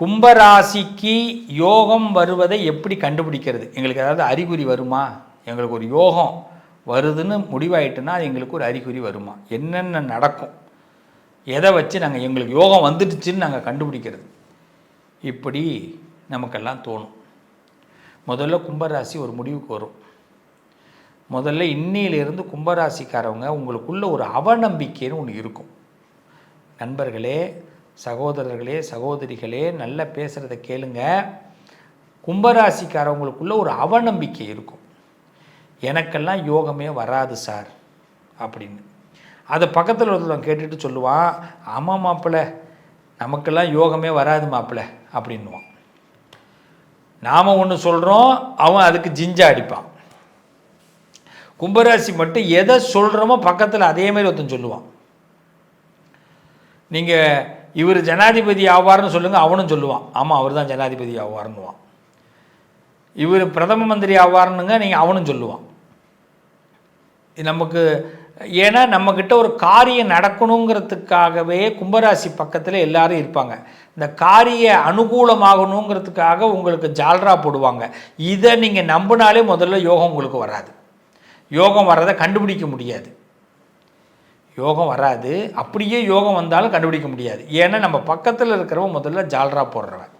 கும்பராசிக்கு யோகம் வருவதை எப்படி கண்டுபிடிக்கிறது? எங்களுக்கு ஏதாவது அறிகுறி வருமா? எங்களுக்கு ஒரு யோகம் வருதுன்னு முடிவாயிட்டுன்னா அது எங்களுக்கு ஒரு அறிகுறி வருமா? என்னென்ன நடக்கும்? எதை வச்சு நாங்கள் எங்களுக்கு யோகம் வந்துடுச்சுன்னு நாங்கள் கண்டுபிடிக்கிறது? இப்படி நமக்கெல்லாம் தோணும். முதல்ல கும்பராசி ஒரு முடிவுக்கு வரும். முதல்ல இன்னிலிருந்து கும்பராசிக்காரவங்க உங்களுக்குள்ள ஒரு அவநம்பிக்கைன்னு ஒன்று இருக்கும். நண்பர்களே சகோதரர்களே சகோதரிகளே நல்லா பேசுகிறத கேளுங்க. கும்பராசிக்காரவங்களுக்குள்ள ஒரு அவநம்பிக்கை இருக்கும். எனக்கெல்லாம் யோகமே வராது சார் அப்படின்னு. அதை பக்கத்தில் ஒருத்தவங்க கேட்டுட்டு சொல்லுவான் ஆமாம் மாப்பிள்ள நமக்கெல்லாம் யோகமே வராது மாப்பிள்ள அப்படின்னுவான். நாம் ஒன்று சொல்கிறோம் அவன் அதுக்கு ஜிஞ்சா அடிப்பான். கும்பராசி மட்டும் எதை சொல்கிறோமோ பக்கத்தில் அதே மாதிரி ஒருத்தன் சொல்லுவான். நீங்கள் இவர் ஜனாதிபதி ஆவார்னு சொல்லுங்கள் அவனும் சொல்லுவான். ஆமாம் அவர் தான் ஜனாதிபதி ஆவார்னுவான் இவர் பிரதம மந்திரி ஆவார்னுங்க நீங்கள் அவனும் சொல்லுவான். இது நமக்கு ஏன்னா நம்மக்கிட்ட ஒரு காரியம் நடக்கணுங்கிறதுக்காகவே கும்பராசி பக்கத்தில் எல்லாரும் இருப்பாங்க. இந்த காரிய அனுகூலமாகணுங்கிறதுக்காக உங்களுக்கு ஜால்ரா போடுவாங்க. இதை நீங்கள் நம்பினாலே முதல்ல யோகம் உங்களுக்கு வராது. யோகம் வர்றதை கண்டுபிடிக்க முடியாது. யோகம் வராது. அப்படியே யோகம் வந்தாலும் கண்டுபிடிக்க முடியாது. ஏன்னா நம்ம பக்கத்தில் இருக்கிறவங்க முதல்ல ஜால்ரா போடுறவன்.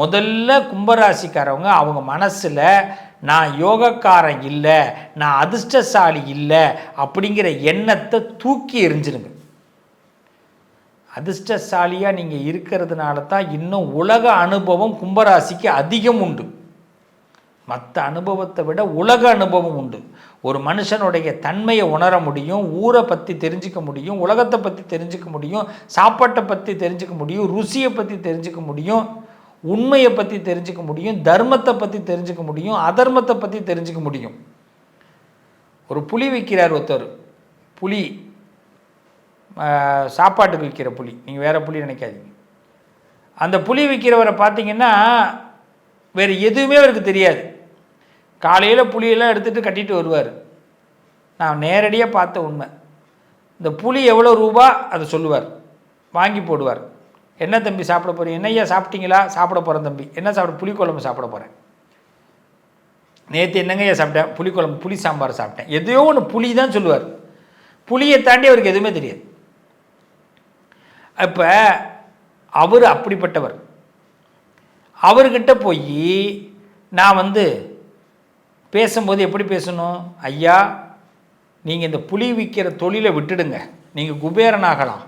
முதல்ல கும்பராசிக்காரவங்க அவங்க மனசில் நான் யோகக்காரன் இல்லை நான் அதிர்ஷ்டசாலி இல்லை அப்படிங்கிற எண்ணத்தை தூக்கி எரிஞ்சிருங்க. அதிர்ஷ்டசாலியாக நீங்கள் இருக்கிறதுனால தான் இன்னும் உலக அனுபவம் கும்பராசிக்கு அதிகம் உண்டு. மற்ற அனுபவத்தை விட உலக அனுபவம் உண்டு. ஒரு மனுஷனுடைய தன்மையை உணர முடியும் ஊரை பற்றி தெரிஞ்சுக்க முடியும் உலகத்தை பற்றி தெரிஞ்சுக்க முடியும் சாப்பாட்டை பற்றி தெரிஞ்சுக்க முடியும் ருசியை பற்றி தெரிஞ்சுக்க முடியும் உண்மையை பற்றி தெரிஞ்சுக்க முடியும் தர்மத்தை பற்றி தெரிஞ்சுக்க முடியும் அதர்மத்தை பற்றி தெரிஞ்சுக்க முடியும். ஒரு புலி விற்கிறார் ஒருத்தர். புலி சாப்பாட்டுக்கு விற்கிற புலி. நீங்கள் வேறு புலி நினைக்காதீங்க. அந்த புலி விற்கிறவரை பார்த்தீங்கன்னா வேறு எதுவுமே அவருக்கு தெரியாது. காலையில் புளியெல்லாம் எடுத்துகிட்டு கட்டிட்டு வருவார். நான் நேரடியாக பார்த்த உண்மை. இந்த புளி எவ்வளோ ரூபா? அதை சொல்லுவார். வாங்கி போடுவார். என்ன தம்பி சாப்பிட போகிறீங்க என்னய்யா சாப்பிட்டீங்களா? சாப்பிட போகிறேன் தம்பி. என்ன சாப்பிட? புளிக்குழம்பு சாப்பிட போகிறேன் நேற்று என்னங்கய்யா சாப்பிட்டேன்? புளிக்குழம்பு புளி சாம்பார் சாப்பிட்டேன். எதையோ ஒன்று புளி தான் சொல்லுவார். புளியை தாண்டி அவருக்கு எதுவுமே தெரியாது. அப்போ அவர் அப்படிப்பட்டவர். அவர்கிட்ட போய் நான் வந்து பேசும்போது எப்படி பேசணும்? ஐயா நீங்கள் இந்த புலி விற்கிற தொழிலை விட்டுடுங்க. நீங்கள் குபேரனாகலாம்.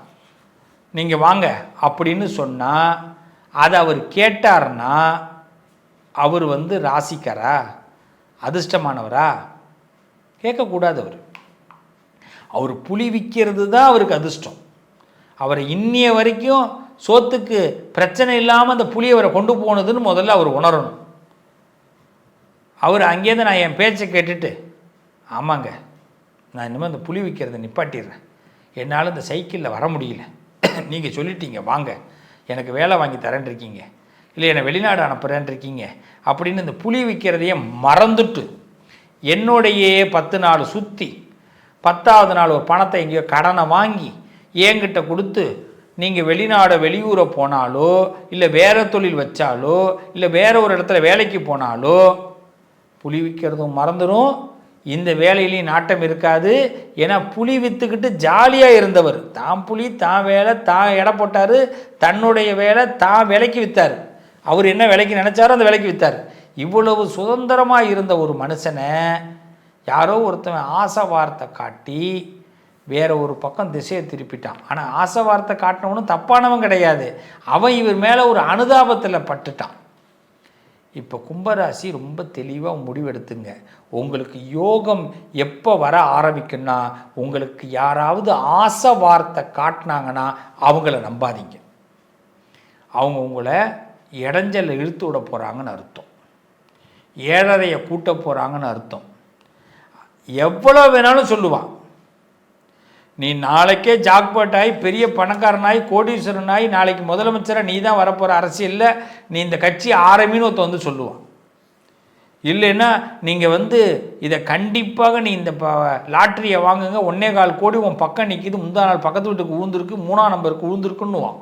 நீங்கள் வாங்க அப்படின்னு சொன்னால் அதை அவர் கேட்டார்னா அவர் வந்து ராசிக்காரா? அதிர்ஷ்டமானவரா? கேட்கக்கூடாது அவர். அவர் புலி விற்கிறது தான் அவருக்கு அதிர்ஷ்டம். அவரை இன்னிய வரைக்கும் சோத்துக்கு பிரச்சனை இல்லாமல் அந்த புலி அவரை கொண்டு போனதுன்னு முதல்ல அவர் உணரணும். அவர் அங்கேருந்து நான் என் பேச்சை கேட்டுட்டு ஆமாங்க நான் இனிமேல் இந்த புலி விற்கிறத நிப்பாட்டிடுறேன். என்னால் இந்த சைக்கிளில் வர முடியல. நீங்கள் சொல்லிட்டீங்க வாங்க எனக்கு வேலை வாங்கி தரேன் இருக்கீங்க. இல்லை என்னை வெளிநாடு அனுப்புகிறேன் இருக்கீங்க. அப்படின்னு இந்த புலி விற்கிறதையே மறந்துட்டு என்னோடையே பத்து நாள் சுற்றி பத்தாவது நாள் ஒரு பணத்தை எங்கேயோ கடனை வாங்கி என்கிட்ட கொடுத்து நீங்கள் வெளிநாடு வெளியூரை போனாலோ இல்லை வேறு தொழில் வச்சாலோ இல்லை வேறு ஒரு இடத்துல வேலைக்கு போனாலோ புலி விற்கிறதும் மறந்துடும் இந்த வேலையிலையும் நாட்டம் இருக்காது. ஏன்னா புலி விற்றுக்கிட்டு ஜாலியாக இருந்தவர். தான் புலி தான் வேலை தான் எடை போட்டார். தன்னுடைய வேலை தான் விலைக்கு விற்றார் அவர் என்ன விலைக்கு நினச்சாரோ அந்த விலைக்கு விற்றார் இவ்வளவு சுதந்திரமாக இருந்த ஒரு மனுஷனை யாரோ ஒருத்தவன் ஆசை வார்த்தை காட்டி வேற ஒரு பக்கம் திசையை திருப்பிட்டான். ஆனால் ஆசை வார்த்தை காட்டினவனும் தப்பானவன் கிடையாது. அவன் இவர் மேலே ஒரு அனுதாபத்தில் பட்டுட்டான். இப்போ கும்பராசி ரொம்ப தெளிவாக முடிவெடுத்துங்க. உங்களுக்கு யோகம் எப்போ வர ஆரம்பிக்கும்னா உங்களுக்கு யாராவது ஆசை வார்த்தை காட்டினாங்கன்னா அவங்கள நம்பாதீங்க. அவங்க உங்களை இடைஞ்சல்ல இழுத்து விட போகிறாங்கன்னு அர்த்தம். ஏழரையை கூட்ட போகிறாங்கன்னு அர்த்தம். எவ்வளோ வேணாலும் சொல்லுவான். நீ நாளைக்கே ஜாக்பாட் ஆகி பெரிய பணக்காரனாய் கோடீஸ்வரனாய் நாளைக்கு முதலமைச்சராக நீ தான் வரப்போகிற அரசியலில் நீ இந்த கட்சி ஆரம்பின்னு ஒருத்தன் வந்து சொல்லுவான். இல்லைன்னா நீங்கள் வந்து இதை கண்டிப்பாக நீ இந்த ப லாட்ரியை வாங்குங்க ஒன்னே கால் கோடி உன் பக்கம் நிற்கிது முந்தா நாள் பக்கத்து வீட்டுக்கு ஊழ்ந்துருக்கு மூணாம் நம்பருக்கு ஊழ்ந்துருக்குன்னுவான்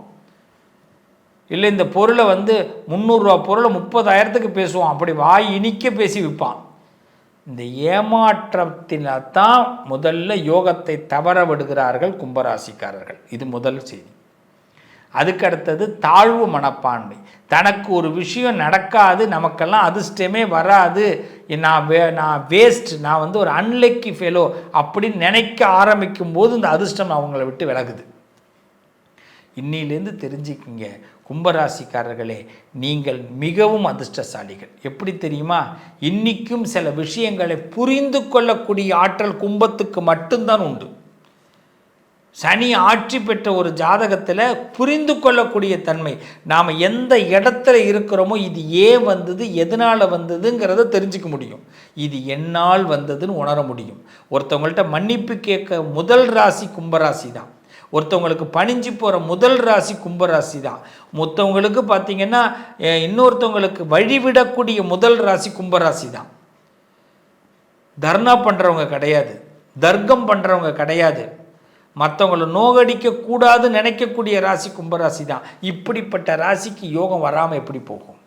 இல்லை இந்த பொருளை வந்து முந்நூறுரூவா பொருளை முப்பதாயிரத்துக்கு பேசுவான் அப்படி வாய் இனிக்க பேசி விற்பான். இந்த ஏமாற்றத்தினால் தான் முதல்ல யோகத்தை தவற விடுகிறார்கள் கும்பராசிக்காரர்கள். இது முதல் செய்தி. அதுக்கு அடுத்தது தாழ்வு மனப்பான்மை. தனக்கு ஒரு விஷயம் நடக்காது நமக்கெல்லாம் அதிர்ஷ்டமே வராது. நான் வே நான் வேஸ்ட் நான் வந்து ஒரு அன்லக்கி ஃபெலோ அப்படின்னு நினைக்க ஆரம்பிக்கும் போது இந்த அதிர்ஷ்டம் அவங்கள விட்டு விலகுது. இன்னிலேருந்து தெரிஞ்சுக்கிங்க. கும்பராசிக்காரர்களே நீங்கள் மிகவும் அதிர்ஷ்டசாலிகள். எப்படி தெரியுமா? இன்னிக்கும் சில விஷயங்களை புரிந்து கொள்ளக்கூடிய ஆற்றல் கும்பத்துக்கு மட்டும்தான் உண்டு. சனி ஆட்சி பெற்ற ஒரு ஜாதகத்தில் புரிந்து கொள்ளக்கூடிய தன்மை. நாம் எந்த இடத்துல இருக்கிறோமோ இது ஏன் வந்தது எதனால் வந்ததுங்கிறத தெரிஞ்சுக்க முடியும். இது என்னால் வந்ததுன்னு உணர முடியும். ஒருத்தவங்கள்ட்ட மன்னிப்பு கேட்க முதல் ராசி கும்பராசி தான் ஒருத்தவங்களுக்கு பணிஞ்சு போகிற முதல் ராசி கும்பராசி தான் மொத்தவங்களுக்கு பார்த்திங்கன்னா இன்னொருத்தவங்களுக்கு வழிவிடக்கூடிய முதல் ராசி கும்பராசி தான் தர்ணா பண்ணுறவங்க கிடையாது. தர்க்கம் பண்ணுறவங்க கிடையாது. மற்றவங்களை நோகடிக்க கூடாதுன்னு நினைக்கக்கூடிய ராசி கும்பராசி தான் இப்படிப்பட்ட ராசிக்கு யோகம் வராமல் எப்படி போகும்?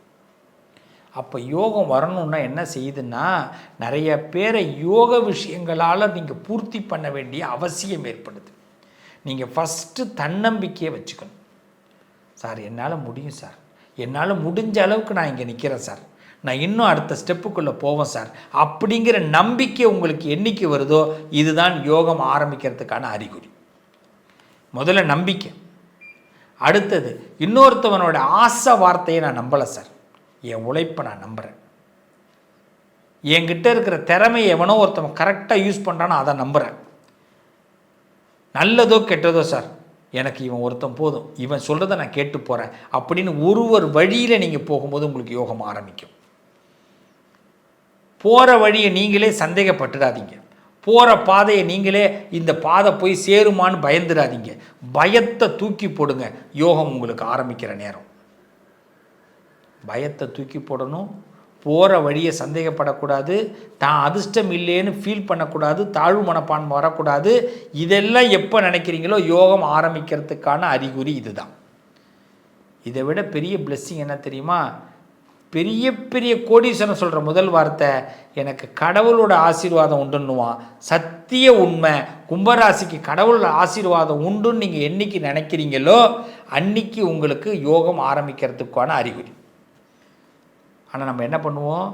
அப்போ யோகம் வரணும்னா என்ன செய்யுதுன்னா நிறைய பேரை யோக விஷயங்களால் நீங்கள் பூர்த்தி பண்ண வேண்டிய அவசியம் ஏற்படுது. நீங்கள் ஃபஸ்ட்டு தன்னம்பிக்கையை வச்சுக்கணும். சார் என்னால் முடியும் சார். என்னால் முடிஞ்ச அளவுக்கு நான் இங்கே நிற்கிறேன் சார். நான் இன்னும் அடுத்த ஸ்டெப்புக்குள்ளே போவேன் சார். அப்படிங்கிற நம்பிக்கை உங்களுக்கு என்றைக்கு வருதோ இதுதான் யோகம் ஆரம்பிக்கிறதுக்கான அறிகுறி. முதல்ல நம்பிக்கை. அடுத்தது இன்னொருத்தவனோட ஆசை வார்த்தையை நான் நம்பலை சார். என் உழைப்பை நான் நம்புகிறேன் என்கிட்ட இருக்கிற திறமையை எவனோ ஒருத்தவன் கரெக்டாக யூஸ் பண்ணுறான்னு அதை நம்புகிறேன் நல்லதோ கெட்டதோ சார் எனக்கு இவன் ஒருத்தன் போதும். இவன் சொல்கிறத நான் கேட்டு போகிறேன் அப்படின்னு ஒருவர் வழியில் நீங்கள் போகும்போது உங்களுக்கு யோகம் ஆரம்பிக்கும். போகிற வழியை நீங்களே சந்தேகப்பட்டுடாதீங்க. போகிற பாதையை நீங்களே இந்த பாதை போய் சேருமான்னு பயந்துடாதீங்க. பயத்தை தூக்கி போடுங்க. யோகம் உங்களுக்கு ஆரம்பிக்கிற நேரம். பயத்தை தூக்கி போடணும். போகிற வழியை சந்தேகப்படக்கூடாது தான் அதிர்ஷ்டம் இல்லைன்னு ஃபீல் பண்ணக்கூடாது தாழ்வு மனப்பான்மை வரக்கூடாது. இதெல்லாம் எப்போ நினைக்கிறீங்களோ யோகம் ஆரம்பிக்கிறதுக்கான அறிகுறி இதுதான். இதை விட பெரிய பிளெஸ்ஸிங் என்ன தெரியுமா? பெரிய பெரிய கோடீஸ்வரன் சொல்கிற முதல் வார்த்தை எனக்கு கடவுளோட ஆசீர்வாதம் உண்டுன்னுவான். சத்திய உண்மை. கும்பராசிக்கு கடவுளோட ஆசீர்வாதம் உண்டுன்னு நீங்கள் என்னைக்கு நினைக்கிறீங்களோ அன்னைக்கு உங்களுக்கு யோகம் ஆரம்பிக்கிறதுக்கான அறிகுறி. ஆனால் நம்ம என்ன பண்ணுவோம்?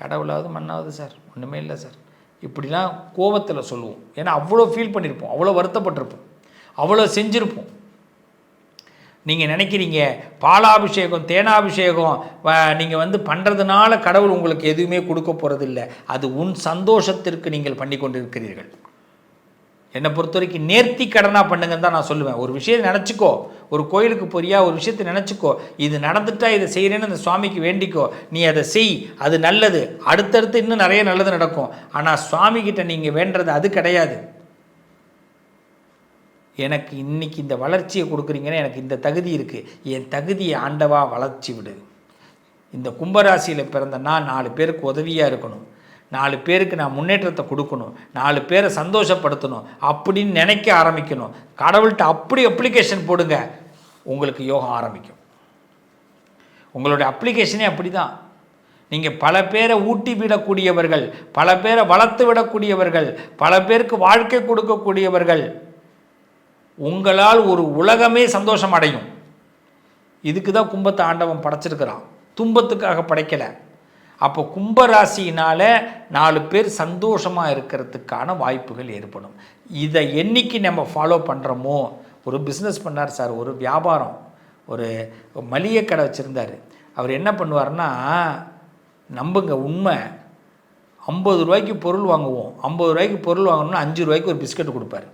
கடவுளாவது மண்ணாவது சார். ஒன்றுமே இல்லை சார். இப்படிலாம் கோபத்தில் சொல்லுவோம். ஏன்னா அவ்வளோ ஃபீல் பண்ணியிருப்போம் அவ்வளோ வருத்தப்பட்டிருப்போம். அவ்வளோ செஞ்சுருப்போம். நீங்கள் நினைக்கிறீங்க பாலாபிஷேகம் தேனாபிஷேகம் நீங்கள் வந்து பண்ணுறதுனால கடவுள் உங்களுக்கு எதுவுமே கொடுக்க போகிறதில்ல அது உன் சந்தோஷத்திற்கு நீங்கள் பண்ணி கொண்டிருக்கிறீர்கள். என்னை பொறுத்த வரைக்கும் நேர்த்தி கடனாக பண்ணுங்கன்னு தான் நான் சொல்லுவேன். ஒரு விஷயத்தை நினச்சிக்கோ ஒரு கோயிலுக்கு போறியா ஒரு விஷயத்தை நினச்சிக்கோ இது நடந்துட்டா இதை செய்கிறேன்னு அந்த சுவாமிக்கு வேண்டிக்கோ நீ அதை செய் அது நல்லது. அடுத்தடுத்து இன்னும் நிறைய நல்லது நடக்கும். ஆனால் சுவாமி கிட்ட நீங்கள் வேண்டது அது கிடையாது. எனக்கு இன்னைக்கு இந்த வளர்ச்சியை கொடுக்குறீங்கன்னா எனக்கு இந்த தகுதி இருக்குது என் தகுதியை ஆண்டவா வளர்ச்சி விடு. இந்த கும்பராசியில் பிறந்த நான் நாலு பேருக்கு உதவியாக இருக்கணும். நாலு பேருக்கு நான் முன்னேற்றத்தை கொடுக்கணும். நாலு பேரை சந்தோஷப்படுத்தணும். அப்படின்னு நினைக்க ஆரம்பிக்கணும். கடவுள்கிட்ட அப்படி அப்ளிகேஷன் போடுங்க. உங்களுக்கு யோகம் ஆரம்பிக்கும். உங்களுடைய அப்ளிகேஷனே அப்படி தான் நீங்கள் பல பேரை ஊட்டி விடக்கூடியவர்கள் பல பேரை வளர்த்து விடக்கூடியவர்கள் பல பேருக்கு வாழ்க்கை கொடுக்கக்கூடியவர்கள் உங்களால் ஒரு உலகமே சந்தோஷம் அடையும். இதுக்கு தான் கும்பத்தை ஆண்டவன் படைச்சிருக்கிறான். துன்பத்துக்காக படைக்கலை. அப்போ கும்பராசியினால் நாலு பேர் சந்தோஷமாக இருக்கிறதுக்கான வாய்ப்புகள் ஏற்படும். இதை என்னைக்கு நம்ம ஃபாலோ பண்ணுறோமோ ஒரு பிஸ்னஸ் பண்ணார் சார் ஒரு வியாபாரம் ஒரு மளிகை கடை வச்சுருந்தார். அவர் என்ன பண்ணுவார்னா நம்புங்க உண்மை. ஐம்பது ரூபாய்க்கு பொருள் வாங்குவோம். ஐம்பது ரூபாய்க்கு பொருள் வாங்கணும்னா அஞ்சு ரூபாய்க்கு ஒரு பிஸ்கட் கொடுப்பாரு.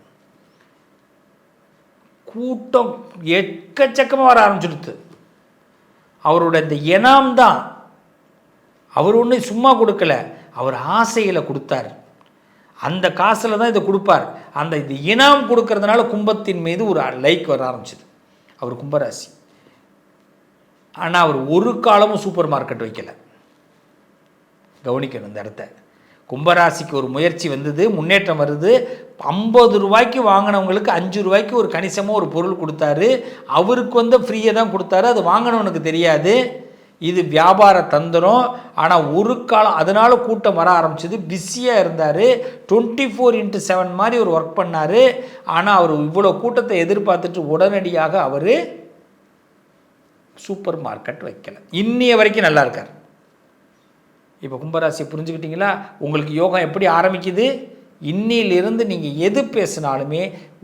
கூட்டம் எக்கச்சக்கமாக வர ஆரம்பிச்சுடுத்து. அவரோட இந்த இனாம் தான் அவர் ஒன்றும் சும்மா கொடுக்கல. அவர் ஆசையில் கொடுத்தார். அந்த காசில் தான் இதை கொடுப்பார். அந்த இது இனாம் கொடுக்கறதுனால கும்பத்தின் மீது ஒரு லைக் வர ஆரம்பிச்சது. அவர் கும்பராசி. ஆனால் அவர் ஒரு காலமும் சூப்பர் மார்க்கெட் வைக்கலை. கவனிக்கணும் இந்த இடத்த. கும்பராசிக்கு ஒரு முயற்சி வந்தது முன்னேற்றம் வருது. ஐம்பது ரூபாய்க்கு வாங்கினவங்களுக்கு அஞ்சு ரூபாய்க்கு ஒரு கணிசமாக ஒரு பொருள் கொடுத்தாரு. அவருக்கு வந்து ஃப்ரீயாக தான் கொடுத்தாரு. அது வாங்கினவனுக்கு தெரியாது. இது வியாபார தந்திரம். ஆனால் ஒரு காலம் அதனால் கூட்டம் வர ஆரம்பிச்சது. பிஸியாக இருந்தார். டுவெண்ட்டி ஃபோர் இன்ட்டு செவன் மாதிரி ஒரு ஒர்க் பண்ணார். ஆனால் அவர் இவ்வளோ கூட்டத்தை எதிர்பார்த்துட்டு உடனடியாக அவர் சூப்பர் மார்க்கெட் வைக்கல. இன்னைய வரைக்கும் நல்லா இருக்கார். இப்போ கும்பராசியை புரிஞ்சுக்கிட்டீங்களா? உங்களுக்கு யோகம் எப்படி ஆரம்பிக்குது? இன்னிலிருந்து நீங்கள் எது பேசினாலுமே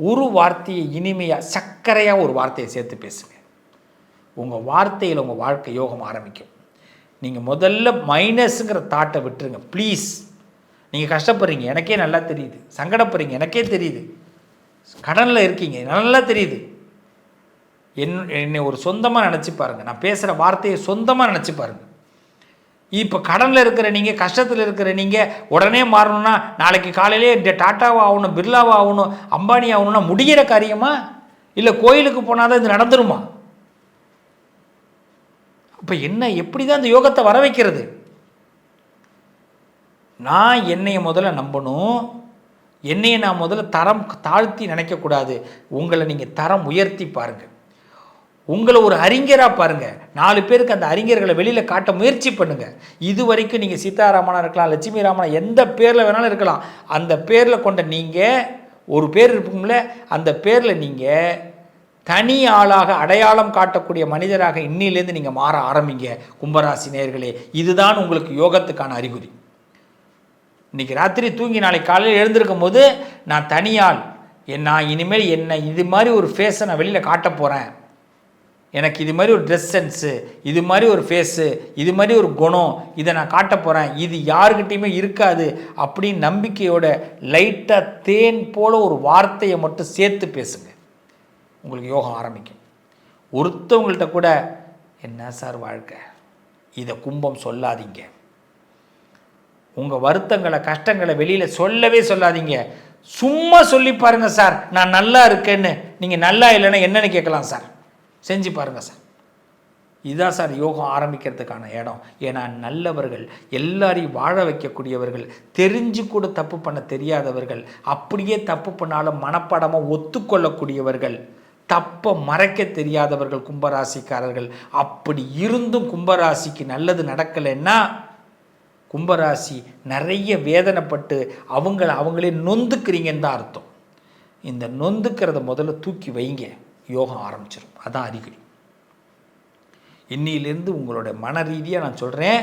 ஒரு வார்த்தையை இனிமையாக சர்க்கரையாக ஒரு வார்த்தையை சேர்த்து பேசுங்க. உங்கள் வார்த்தையில் உங்கள் வாழ்க்கை யோகம் ஆரம்பிக்கும். நீங்கள் முதல்ல மைனஸுங்கிற தாட்டை விட்டுருங்க. ப்ளீஸ் நீங்கள் கஷ்டப்படுறீங்க. எனக்கே நல்லா தெரியுது. சங்கடப்படுறீங்க. எனக்கே தெரியுது. கடனில் இருக்கீங்க. நல்லா தெரியுது. என் என்னை ஒரு சொந்தமாக நினச்சி பாருங்கள் நான் பேசுகிற வார்த்தையை சொந்தமாக நினச்சி பாருங்கள் இப்போ கடனில் இருக்கிற நீங்கள் கஷ்டத்தில் இருக்கிற நீங்கள் உடனே மாறணும்னா நாளைக்கு காலையிலே இந்த டாட்டாவாக ஆகணும் பிர்லாவாக ஆகணும் அம்பானி ஆகணும்னா முடிகிற காரியமா? இல்லை கோயிலுக்கு போனால் தான் இது நடந்துருமா? அப்போ என்ன எப்படி தான் இந்த யோகத்தை வர வைக்கிறது நான் என்னையை முதல்ல நம்பணும் என்னையை நான் முதல்ல தரம் தாழ்த்தி நினைக்கக்கூடாது. உங்களை நீங்கள் தரம் உயர்த்தி பாருங்கள் உங்களை ஒரு அறிஞராக பாருங்கள் நாலு பேருக்கு அந்த அறிஞர்களை வெளியில் காட்ட முயற்சி பண்ணுங்கள் இது வரைக்கும் நீங்கள் சீதாராமனாக இருக்கலாம் லட்சுமி ராமனா எந்த பேரில் வேணாலும் இருக்கலாம். அந்த பேரில் கொண்ட நீங்கள் ஒரு பேர் இருக்கும்ல அந்த பேரில் நீங்கள் தனி ஆளாக அடையாளம் காட்டக்கூடிய மனிதராக இன்னிலேருந்து நீங்கள் மாற ஆரம்பிங்க கும்பராசி நேர்களே இதுதான் உங்களுக்கு யோகத்துக்கான அறிகுறி. இன்றைக்கி ராத்திரி தூங்கி நாளைக்கு காலையில் எழுந்திருக்கும் போது நான் தனியால் என் நான் இனிமேல் என்ன இது மாதிரி ஒரு ஃபேஸை நான் வெளியில் காட்ட போகிறேன் எனக்கு இது மாதிரி ஒரு ட்ரெஸ் சென்ஸு இது மாதிரி ஒரு ஃபேஸு இது மாதிரி ஒரு குணம் இதை நான் காட்ட போகிறேன் இது யாருக்கிட்டேயுமே இருக்காது அப்படின்னு நம்பிக்கையோட லைட்டாக தேன் போல் ஒரு வார்த்தையை மட்டும் சேர்த்து பேசுங்க. உங்களுக்கு யோகம் ஆரம்பிக்கும். ஒருத்தவங்கள்ட்ட கூட என்ன சார் வாழ்க்கை? இதை கும்பம் சொல்லாதீங்க. உங்கள் வருத்தங்களை கஷ்டங்களை வெளியில் சொல்லவே சொல்லாதீங்க. சும்மா சொல்லி பாருங்கள் சார் நான் நல்லா இருக்கேன்னு. நீங்கள் நல்லா இல்லைன்னா என்னென்னு கேட்கலாம் சார். செஞ்சு பாருங்கள் சார். இதுதான் சார் யோகம் ஆரம்பிக்கிறதுக்கான இடம். ஏன்னா நல்லவர்கள் எல்லாரையும் வாழ வைக்கக்கூடியவர்கள் தெரிஞ்சு கூட தப்பு பண்ண தெரியாதவர்கள் அப்படியே தப்பு பண்ணாலும் மனப்படமாக ஒத்துக்கொள்ளக்கூடியவர்கள் தப்பை மறைக்க தெரியாதவர்கள் கும்பராசிக்காரர்கள். அப்படி இருந்தும் கும்பராசிக்கு நல்லது நடக்கலைன்னா கும்பராசி நிறைய வேதனைப்பட்டு அவங்கள அவங்களே நொந்துக்கிறீங்கன்னு தான் அர்த்தம். இந்த நொந்துக்கிறத முதல்ல தூக்கி வைங்க. யோகம் ஆரம்பிச்சிடும் அதான் அறிகுறி. இன்னிலேருந்து உங்களோட மன ரீதியாக நான் சொல்கிறேன்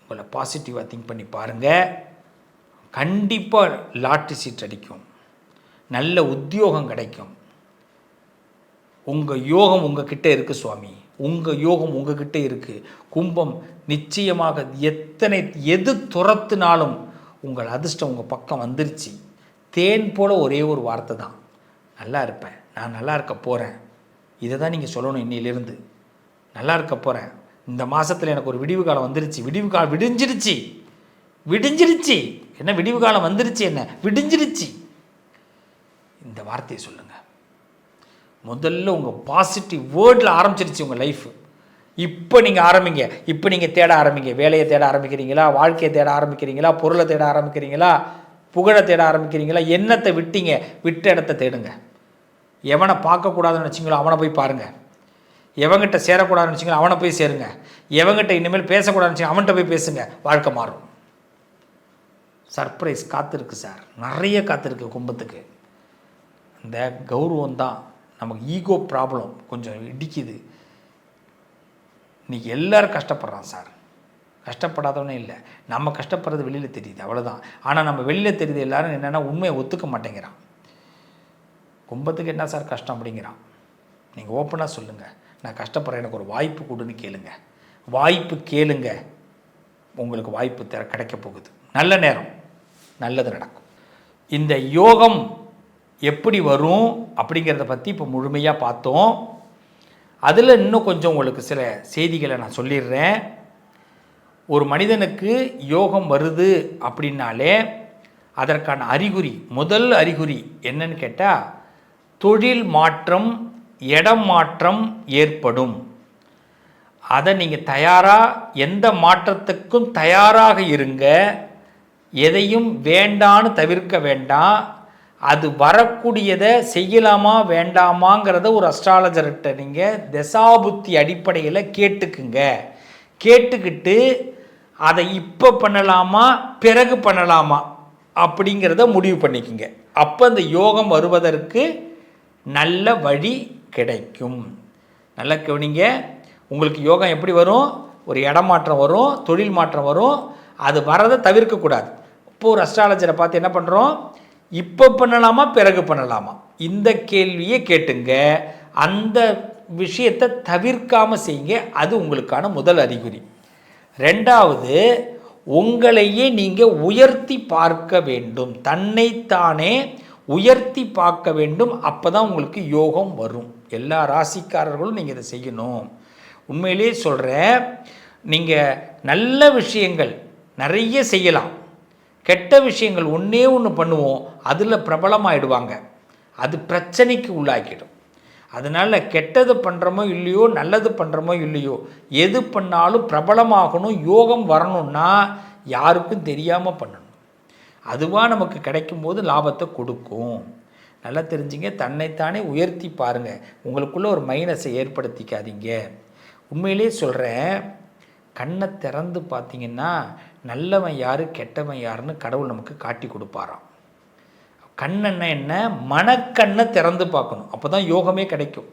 உங்களை பாசிட்டிவாக திங்க் பண்ணி பாருங்கள் கண்டிப்பாக லாட்ரி சீட் அடிக்கும். நல்ல உத்தியோகம் கிடைக்கும். உங்கள் யோகம் உங்கள் கிட்டே இருக்குது சுவாமி. உங்கள் யோகம் உங்ககிட்ட இருக்குது கும்பம் நிச்சயமாக எத்தனை எது துரத்துனாலும் உங்கள் அதிர்ஷ்டம் உங்கள் பக்கம் வந்துருச்சு. தேன் போல் ஒரே ஒரு வார்த்தை தான். நல்லா இருப்பேன். நான் நல்லா இருக்க போகிறேன் இதை தான் நீங்கள் சொல்லணும் இன்னிலிருந்து. நல்லா இருக்க போகிறேன் இந்த மாதத்தில் எனக்கு ஒரு விடிவு காலம் வந்துருச்சு. விடிவு காலம் விடிஞ்சிருச்சு. விடிஞ்சிருச்சு. என்ன விடிவு காலம் வந்துருச்சு என்ன? விடிஞ்சிருச்சு. இந்த வார்த்தையை சொல்லுங்கள் முதல்ல உங்கள் பாசிட்டிவ் வேர்டில் ஆரம்பிச்சிருச்சு உங்கள் லைஃப் இப்போ நீங்கள் ஆரம்பிங்க. இப்போ நீங்கள் தேட ஆரம்பிங்க. வேலையை தேட ஆரம்பிக்கிறீங்களா? வாழ்க்கையை தேட ஆரம்பிக்கிறீங்களா? பொருளை தேட ஆரம்பிக்கிறீங்களா? புகழை தேட ஆரம்பிக்கிறீங்களா? என்னத்தை விட்டீங்க? விட்ட இடத்த தேடுங்க. எவனை பார்க்கக்கூடாதுன்னு வச்சிங்களோ அவனை போய் பாருங்கள் எவங்கிட்ட சேரக்கூடாதுன்னு வச்சிங்களோ அவனை போய் சேருங்க. எவங்கிட்ட இனிமேல் பேசக்கூடாதுன்னு வச்சுங்க அவன்கிட்ட போய் பேசுங்க. வாழ்க்கை மாறும். சர்ப்ரைஸ் காத்திருக்கு சார் நிறைய காத்திருக்கு கும்பத்துக்கு. இந்த கௌரவம் தான் நமக்கு ஈகோ ப்ராப்ளம் கொஞ்சம் இடிக்குது. இன்றைக்கி எல்லோரும் கஷ்டப்படுறான் சார். கஷ்டப்படாதவனே இல்லை. நம்ம கஷ்டப்படுறது வெளியில் தெரியுது அவ்வளோதான் ஆனால் நம்ம வெளியில் தெரியுது எல்லோரும் என்னென்னா உண்மையை ஒத்துக்க மாட்டேங்கிறான். கும்பத்துக்கு என்ன சார் கஷ்டம் அப்படிங்கிறான். நீங்கள் ஓப்பனாக சொல்லுங்கள் நான் கஷ்டப்படுறேன் எனக்கு ஒரு வாய்ப்பு கொடுன்னு கேளுங்க. வாய்ப்பு கேளுங்க. உங்களுக்கு வாய்ப்பு தர கிடைக்க போகுது. நல்ல நேரம். நல்லது நடக்கும். இந்த யோகம் எப்படி வரும் அப்படிங்கிறத பற்றி இப்போ முழுமையாக பார்த்தோம். அதில் இன்னும் கொஞ்சம் உங்களுக்கு சில செய்திகளை நான் சொல்லிடுறேன். ஒரு மனிதனுக்கு யோகம் வருது அப்படின்னாலே அதற்கான அறிகுறி முதல் அறிகுறி என்னன்னு கேட்டால் தொழில் மாற்றம் இடம் மாற்றம் ஏற்படும். அதை நீங்கள் தயாராக எந்த மாற்றத்துக்கும் தயாராக இருங்க. எதையும் வேண்டான்னு தவிர்க்க வேண்டாம். அது வரக்கூடியதை செய்யலாமா வேண்டாமாங்கிறத ஒரு அஸ்ட்ராலஜர்கிட்ட நீங்கள் தசாபுத்தி அடிப்படையில் கேட்டுக்குங்க. கேட்டுக்கிட்டு அதை இப்போ பண்ணலாமா பிறகு பண்ணலாமா அப்படிங்கிறத முடிவு பண்ணிக்கோங்க. அப்போ அந்த யோகம் வருவதற்கு நல்ல வழி கிடைக்கும். நல்ல கவனிங்க. உங்களுக்கு யோகம் எப்படி வரும்? ஒரு இடமாற்றம் வரும் தொழில் மாற்றம் வரும். அது வரதை தவிர்க்கக்கூடாது. இப்போ ஒரு அஸ்ட்ராலஜரை பார்த்து என்ன பண்ணுறோம் இப்போ பண்ணலாமா பிறகு பண்ணலாமா? இந்த கேள்வியை கேட்டுங்க. அந்த விஷயத்தை தவிர்க்காமல் செய்யுங்க. அது உங்களுக்கான முதல் அறிகுறி. ரெண்டாவது உங்களையே நீங்கள் உயர்த்தி பார்க்க வேண்டும். தன்னைத்தானே உயர்த்தி பார்க்க வேண்டும். அப்போ தான் உங்களுக்கு யோகம் வரும். எல்லா ராசிக்காரர்களும் நீங்கள் இதை செய்யணும். உண்மையிலேயே சொல்கிறேன் நீங்கள் நல்ல விஷயங்கள் நிறைய செய்யலாம். கெட்ட விஷயங்கள் ஒன்றே ஒன்று பண்ணுவோம் அதில் பிரபலமாயிடுவாங்க. அது பிரச்சனைக்கு உள்ளாக்கிடும். அதனால் கெட்டது பண்ணுறோமோ இல்லையோ நல்லது பண்ணுறமோ இல்லையோ எது பண்ணாலும் பிரபலமாகணும் யோகம் வரணும்னா யாருக்கும் தெரியாமல் பண்ணணும். அதுவாக நமக்கு கிடைக்கும்போது லாபத்தை கொடுக்கும். நல்லா தெரிஞ்சுங்க தன்னைத்தானே உயர்த்தி பாருங்கள் உங்களுக்குள்ளே ஒரு மைனஸை ஏற்படுத்திக்காதீங்க. உண்மையிலே சொல்கிறேன் கண்ணை திறந்து பார்த்தீங்கன்னா நல்லவன் யார் கெட்டவன் யாருன்னு கடவுள் நமக்கு காட்டி கொடுப்பாராம். கண்ணென்ன என்ன? மனக்கண்ணை திறந்து பார்க்கணும். அப்போ தான் யோகமே கிடைக்கும்.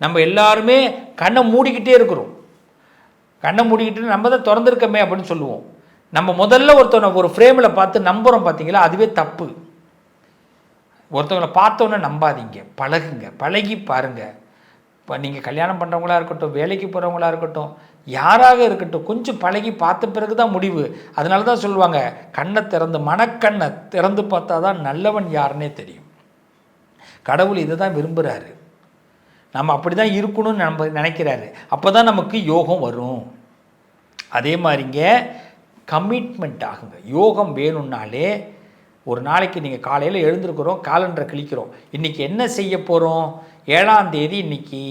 நம்ம எல்லாருமே கண்ணை மூடிக்கிட்டே இருக்கிறோம். கண்ணை மூடிக்கிட்டு நம்ம தான் திறந்துருக்கமே அப்படின்னு சொல்லுவோம். நம்ம முதல்ல ஒருத்தவனை ஒரு ஃப்ரேமில் பார்த்து நம்புகிறோம் பார்த்தீங்களா? அதுவே தப்பு. ஒருத்தவங்களை பார்த்தோன்னே நம்பாதீங்க. பழகுங்க. பழகி பாருங்கள் இப்போ நீங்கள் கல்யாணம் பண்ணுறவங்களா இருக்கட்டும் வேலைக்கு போகிறவங்களா இருக்கட்டும் யாராக இருக்கட்டும் கொஞ்சம் பழகி பார்த்த பிறகு தான் முடிவு. அதனால தான் சொல்லுவாங்க கண்ணை திறந்து மனக்கண்ணை திறந்து பார்த்தா தான் நல்லவன் யாருன்னே தெரியும். கடவுள் இதை தான் விரும்புகிறாரு நம்ம அப்படி தான் இருக்கணும்னு நம்ம நினைக்கிறாரு. அப்போ தான் நமக்கு யோகம் வரும். அதே மாதிரிங்க கமிட்மெண்ட் ஆகுங்க. யோகம் வேணும்னாலே ஒரு நாளைக்கு நீங்கள் காலையில் எழுந்திருக்கிறோம் காலண்டரை கிழிக்கிறோம். இன்றைக்கி என்ன செய்ய போகிறோம் ஏழாம் தேதி இன்னைக்கு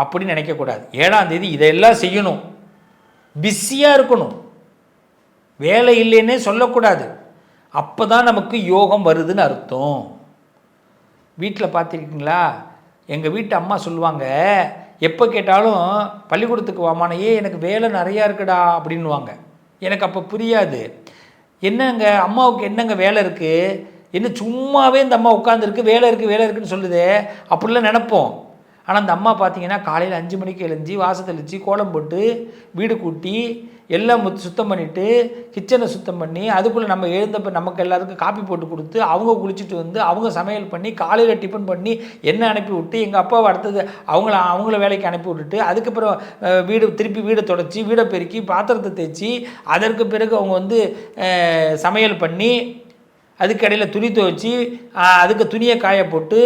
அப்படின்னு நினைக்கக்கூடாது. ஏழாம் தேதி இதையெல்லாம் செய்யணும். பிஸியாக இருக்கணும். வேலை இல்லைன்னே சொல்லக்கூடாது. அப்போ தான் நமக்கு யோகம் வருதுன்னு அர்த்தம். வீட்டில் பார்த்துருக்கீங்களா எங்கள் வீட்டு அம்மா சொல்லுவாங்க எப்போ கேட்டாலும் பள்ளிக்கூடத்துக்கு வாமான ஏ எனக்கு வேலை நிறையா இருக்குடா அப்படின்வாங்க எனக்கு அப்போ புரியாது. என்னங்க அம்மாவுக்கு என்னங்க வேலை இருக்குது என்ன சும்மாவே இந்த அம்மா உட்காந்துருக்கு வேலை இருக்குது வேலை இருக்குன்னு சொல்லுது. அப்படிலாம் நினப்போம். ஆனால் அந்த அம்மா பார்த்தீங்கன்னா காலையில் அஞ்சு மணிக்கு எழுஞ்சி வாசல் தெளித்து கோலம் போட்டு வீடு கூட்டி எல்லாம் சுத்தம் பண்ணிவிட்டு கிச்சனை சுத்தம் பண்ணி அதுக்குள்ளே நம்ம எழுந்தப்போ நமக்கு எல்லாருக்கும் காப்பி போட்டு கொடுத்து அவங்க குளிச்சுட்டு வந்து அவங்க சமையல் பண்ணி காலையில் டிஃபன் பண்ணி என்ன அனுப்பி விட்டு எங்கள் அப்பாவை அடுத்தது அவங்கள அவங்கள வேலைக்கு அனுப்பி விட்டுட்டு அதுக்கப்புறம் வீடு திருப்பி வீடை தொடச்சி வீடை பெருக்கி பாத்திரத்தை தேய்ச்சி அதற்கு பிறகு அவங்க வந்து சமையல் பண்ணி அதுக்கடையில் துணி துவைச்சி அதுக்கு துணியை காய போட்டு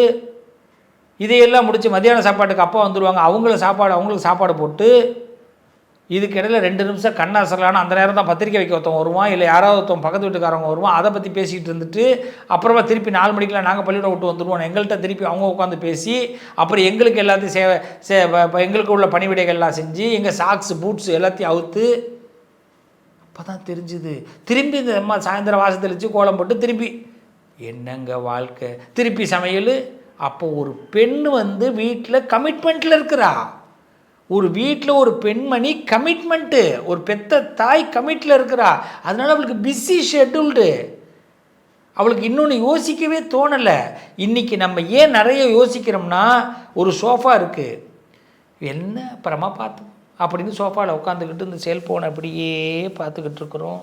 இதையெல்லாம் முடித்து மத்தியான சாப்பாட்டுக்கு அப்பா வந்துடுவாங்க அவங்கள சாப்பாடு அவங்களுக்கு சாப்பாடு போட்டு இதுக்கு இடையில ரெண்டு நிமிஷம் கண்ணாசலான அந்த நேரம் தான் பத்திரிக்கை வைக்க ஒருத்தவங்க வருவான் இல்லை யாராவது ஒருத்தவங்க பக்கத்து வீட்டுக்காரவங்க வருவான் அதை பற்றி பேசிகிட்டு இருந்துட்டு அப்புறமா திருப்பி நாலு மணிக்கெலாம் நாங்கள் பள்ளியோட விட்டு வந்துடுவோம் எங்கள்கிட்ட திருப்பி அவங்க உட்காந்து பேசி அப்புறம் எங்களுக்கு எல்லாத்தையும் சேவை சே எங்களுக்கு உள்ள பணிவிடைகள்லாம் செஞ்சு எங்கள் சாக்ஸ் பூட்ஸ் எல்லாத்தையும் அவுத்து அப்போ தான் தெரிஞ்சுது. திரும்பி இந்த அம்மா சாயந்தரம் வாசத்தில் வச்சு கோலம் போட்டு திருப்பி என்னங்க வாழ்க்கை? திருப்பி சமையல் அப்போ ஒரு பெண் வந்து வீட்டில் கமிட்மெண்ட்டில் இருக்கிறா. ஒரு வீட்டில் ஒரு பெண்மணி கமிட்மெண்ட்டு ஒரு பெத்த தாய் கமிட்டில் இருக்கிறா. அதனால் அவளுக்கு பிஸி ஷெட்யூல்டு அவளுக்கு இன்னொன்று யோசிக்கவே தோணலை. இன்றைக்கி நம்ம ஏன் நிறைய யோசிக்கிறோம்னா ஒரு சோஃபா இருக்குது என்ன அப்புறமா பார்த்து அப்படின்னு சோஃபாவில் உட்காந்துக்கிட்டு இந்த செல்ஃபோனை அப்படியே பார்த்துக்கிட்டு இருக்கிறோம்.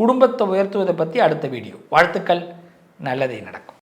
குடும்பத்தை உயர்த்துவதை பற்றி அடுத்த வீடியோ. வாழ்த்துக்கள். நல்லதே நடக்கும்.